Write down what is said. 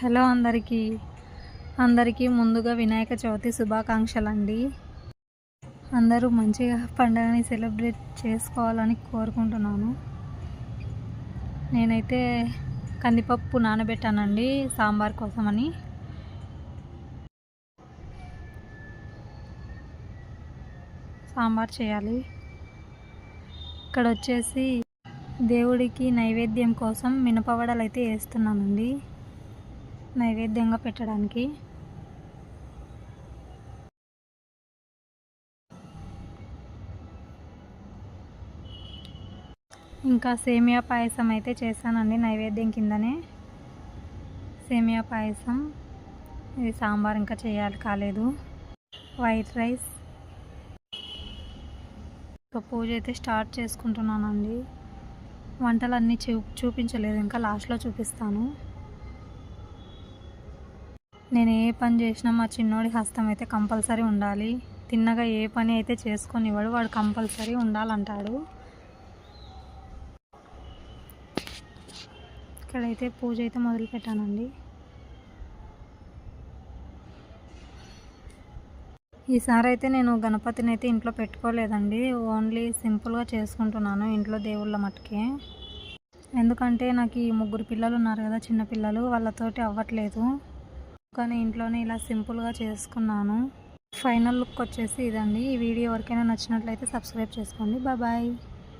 Hello అందరికీ. అందరికీ ముందుగా వినాయక చవితి శుభాకాంక్షలు అండి అందరూ మంచిగా పండుగని సెలబ్రేట్ చేసుకోవాలని కోరుకుంటున్నాను. నేనైతే కందిపప్పు నానబెట్టానండి సాంబార్ కోసమని. సాంబార్ చేయాలి. ఇక్కడ వచ్చేసి దేవుడికి నైవేద్యం కోసం మినపవడలు అయితే వేస్తున్నానండి. నైవేద్యంగా పెట్టడానికి. ఇంకా సేమియా పాయసం అయితే చేశానండి నైవేద్యం కిందనే. సేమియా పాయసం ఇది సాంబార్ ఇంకా చేయాలి కాలేదు. White rice. ఇంకా పూజ అయితే స్టార్ట్ చేసుకుంటున్నానండి. వంటలన్నీ చూ చూపించలేదు ఇంకా లాస్ట్లో చూపిస్తాను. నేను ఏ పని చేసినా మా చిన్నోడి హస్తం అయితే కంపల్సరీ ఉండాలి. తిన్నగా ఏ పని అయితే చేసుకొనివ్వడు వాడు కంపల్సరీ ఉండాలంటాడు. ఇక్కడైతే పూజ అయితే మొదలుపెట్టానండి. ఈసారి అయితే నేను గణపతిని అయితే ఇంట్లో పెట్టుకోలేదండి. ఓన్లీ సింపుల్గా చేసుకుంటున్నాను ఇంట్లో దేవుళ్ళ మట్టుకే. ఎందుకంటే నాకు ఈ ముగ్గురు పిల్లలు ఉన్నారు కదా చిన్న పిల్లలు వాళ్ళతోటి అవ్వట్లేదు. కానీ ఇంట్లోనే ఇలా సింపుల్గా చేసుకున్నాను. ఫైనల్ లుక్ వచ్చేసి ఇదండి. ఈ వీడియో ఎవరికైనా నచ్చినట్లయితే సబ్స్క్రైబ్ చేసుకోండి. బాయ్